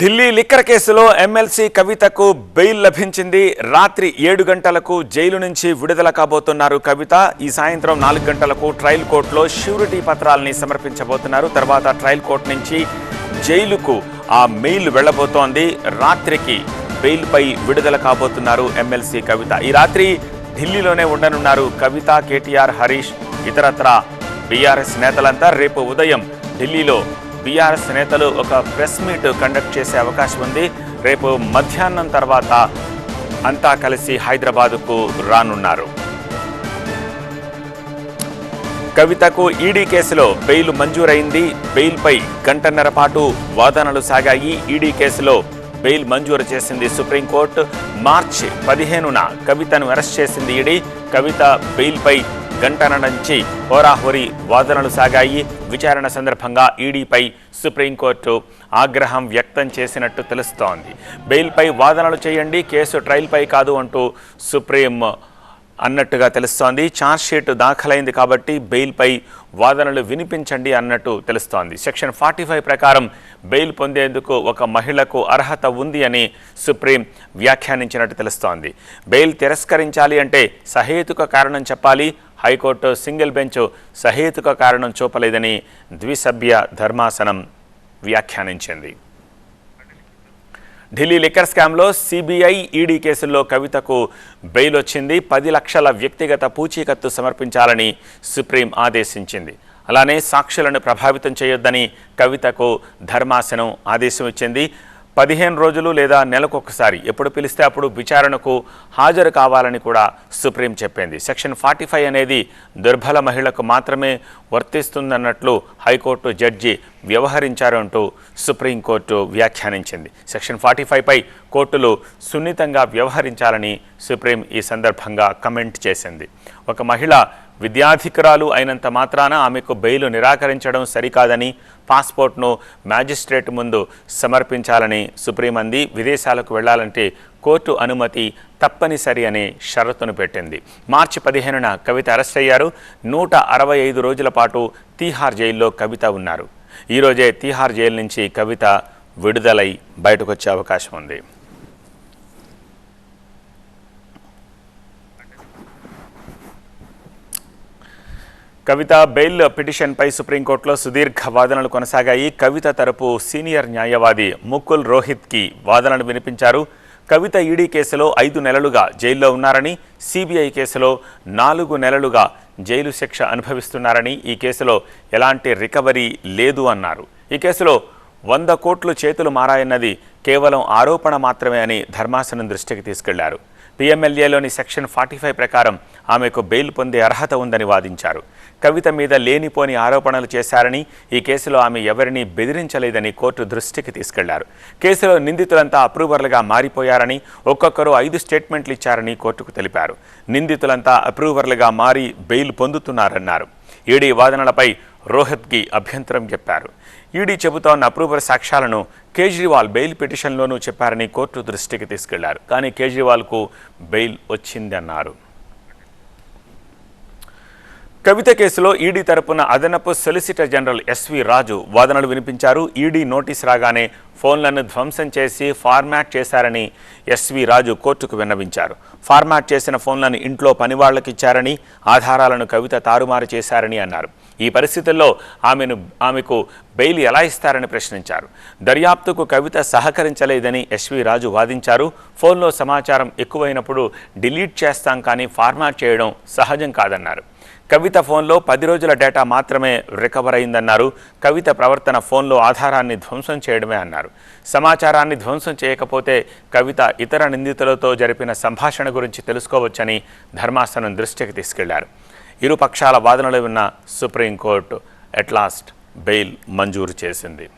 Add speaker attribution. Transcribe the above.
Speaker 1: Delhi liquor కేసులో MLC కవితకు bail లభించింది. రాత్రి ఏడు గంటలకు జైలు నుంచి విడుదల కాబోతున్నారు కవిత. ఈ సాయంత్రం నాలుగు గంటలకు ట్రయల్ కోర్టులో ష్యూరిటీ పత్రాలని సమర్పించబోతున్నారు. తర్వాత ట్రయల్ కోర్టు నుంచి జైలుకు ఆ మెయిల్ వెళ్ళబోతోంది రాత్రికి బెయిల్పై విడుదల కాబోతున్నారు ఎమ్మెల్సీ కవిత. ఈ రాత్రి ఢిల్లీలోనే ఉండనున్నారు కవిత కేటీఆర్ హరీష్ ఇతరత్ర బీఆర్ఎస్ నేతలంతా. రేపు ఉదయం ఢిల్లీలో బీఆర్ఎస్ నేతలు ఒక ప్రెస్ మీట్ కండక్ట్ చేసే అవకాశం ఉంది. రేపు మధ్యాహ్నం తర్వాత అంతా కలిసి హైదరాబాదుకు రానున్నారు. కవితకు ఈడీ కేసులో బెయిల్ మంజూరైంది. బెయిల్పై గంటన్నర పాటు వాదనలు సాగాయి. ఈడీ కేసులో బెయిల్ మంజూరు చేసింది సుప్రీంకోర్టు. మార్చి పదిహేనున కవితను అరెస్ట్ చేసింది ఈడీ. కవిత బెయిల్పై గంటన నుంచి హోరాహోరీ వాదనలు సాగాయి. విచారణ సందర్భంగా ఈడీపై సుప్రీంకోర్టు ఆగ్రహం వ్యక్తం చేసినట్టు తెలుస్తోంది. బెయిల్పై వాదనలు చేయండి కేసు ట్రయల్పై కాదు అంటూ సుప్రీం అన్నట్టుగా తెలుస్తోంది. ఛార్జ్షీట్ దాఖలైంది కాబట్టి బెయిల్పై వాదనలు వినిపించండి అన్నట్టు తెలుస్తోంది. సెక్షన్ ఫార్టీ ఫైవ్ ప్రకారం బెయిల్ పొందేందుకు ఒక మహిళకు అర్హత ఉంది అని సుప్రీం వ్యాఖ్యానించినట్టు తెలుస్తోంది. బెయిల్ తిరస్కరించాలి అంటే సహేతుక కారణం చెప్పాలి. హైకోర్టు సింగిల్ బెంచ్ సహేతుక కారణం చూపలేదని ద్విసభ్య ధర్మాసనం వ్యాఖ్యానించింది. ఢిల్లీ లిక్కర్ స్కామ్లో సిబిఐ ఈడీ కేసుల్లో కవితకు బెయిల్ వచ్చింది పది లక్షల వ్యక్తిగత పూచీకత్తు సమర్పించాలని సుప్రీం ఆదేశించింది. అలానే సాక్షులను ప్రభావితం చేయొద్దని కవితకు ధర్మాసనం ఆదేశం ఇచ్చింది పదిహేను రోజులు లేదా నెలకొకసారి ఎప్పుడు పిలిస్తే అప్పుడు విచారణకు హాజరు కావాలని కూడా సుప్రీం చెప్పింది. సెక్షన్ ఫార్టీ ఫైవ్ అనేది దుర్బల మహిళకు మాత్రమే వర్తిస్తుందన్నట్లు హైకోర్టు జడ్జి వ్యవహరించారు అంటూ సుప్రీంకోర్టు వ్యాఖ్యానించింది. సెక్షన్ ఫార్టీ పై కోర్టులు సున్నితంగా వ్యవహరించాలని సుప్రీం ఈ సందర్భంగా కమెంట్ చేసింది. ఒక మహిళ విద్యాధికురాలు అయినంత మాత్రాన ఆమెకు బెయిల్ నిరాకరించడం సరికాదని పాస్పోర్ట్ను మ్యాజిస్ట్రేట్ ముందు సమర్పించాలని సుప్రీం అంది విదేశాలకు వెళ్ళాలంటే కోర్టు అనుమతి తప్పనిసరి అనే షరతును పెట్టింది. మార్చి పదిహేనున కవిత అరెస్ట్ అయ్యారు. నూట అరవై ఐదు రోజుల పాటు తీహార్ జైల్లో కవిత ఉన్నారు. ఈరోజే తీహార్ జైలు నుంచి కవిత విడుదలై బయటకొచ్చే అవకాశం ఉంది. కవిత బెయిల్ పిటిషన్పై సుప్రీంకోర్టులో సుదీర్ఘ వాదనలు కొనసాగాయి. కవిత తరపు సీనియర్ న్యాయవాది ముకుల్ రోహిత్కి వాదనలు వినిపించారు. కవిత ఈడీ కేసులో ఐదు నెలలుగా జైల్లో ఉన్నారని సిబిఐ కేసులో నాలుగు నెలలుగా జైలు శిక్ష అనుభవిస్తున్నారని ఈ కేసులో ఎలాంటి రికవరీ లేదు అన్నారు. ఈ కేసులో వంద కోట్లు చేతులు మారాయన్నది కేవలం ఆరోపణ మాత్రమే అని ధర్మాసనం దృష్టికి తీసుకెళ్ళారు. పిఎంఎల్ఏలోని సెక్షన్ ఫార్టీ ఫైవ్ ప్రకారం ఆమెకు బెయిల్ పొందే అర్హత ఉందని వాదించారు. కవిత మీద లేనిపోని ఆరోపణలు చేశారని ఈ కేసులో ఆమె ఎవరిని బెదిరించలేదని కోర్టు దృష్టికి తీసుకెళ్ళారు. కేసులో నిందితులంతా అప్రూవర్లుగా మారిపోయారని ఒక్కొక్కరు ఐదు స్టేట్మెంట్లు ఇచ్చారని కోర్టుకు తెలిపారు. నిందితులంతా అప్రూవర్లుగా మారి బెయిల్ పొందుతున్నారన్నారు. ఈడీ వాదనలపై రోహత్కి అభ్యంతరం చెప్పారు. ఈడీ చెబుతోన్న అప్రూవర్ సాక్ష్యాలను కేజ్రీవాల్ బెయిల్ పిటిషన్లోనూ చెప్పారని కోర్టు దృష్టికి తీసుకెళ్ళారు. కానీ కేజ్రీవాల్కు బెయిల్ వచ్చిందన్నారు. కవిత కేసులో ఈడీ తరపున అదనపు సొలిసిటర్ జనరల్ ఎస్వి రాజు వాదనలు వినిపించారు. ఈడీ నోటీస్ రాగానే ఫోన్లను ధ్వంసం చేసి ఫార్మాట్ చేశారని ఎస్వి రాజు కోర్టుకు విన్నవించారు. ఫార్మాట్ చేసిన ఫోన్లను ఇంట్లో పనివాళ్ళకు ఇచ్చారని ఆధారాలను కవిత తారుమారు చేశారని అన్నారు. ఈ పరిస్థితుల్లో ఆమెను ఆమెకు బెయిల్ ఎలా ఇస్తారని ప్రశ్నించారు. దర్యాప్తుకు కవిత సహకరించలేదని ఎస్వి రాజు వాదించారు. ఫోన్లో సమాచారం ఎక్కువైనప్పుడు డిలీట్ చేస్తాం కానీ ఫార్మాట్ చేయడం సహజం కాదన్నారు. కవిత ఫోన్లో పది రోజుల డేటా మాత్రమే రికవర్ అయిందన్నారు. కవిత ప్రవర్తన ఫోన్లో ఆధారాన్ని ధ్వంసం చేయడమే అన్నారు. సమాచారాన్ని ధ్వంసం చేయకపోతే కవిత ఇతర నిందితులతో జరిపిన సంభాషణ గురించి తెలుసుకోవచ్చని ధర్మాసనం దృష్టికి తీసుకెళ్ళారు. ఇరు పక్షాల వాదనలు ఉన్న సుప్రీంకోర్టు ఎట్లాస్ట్ బెయిల్ మంజూరు చేసింది.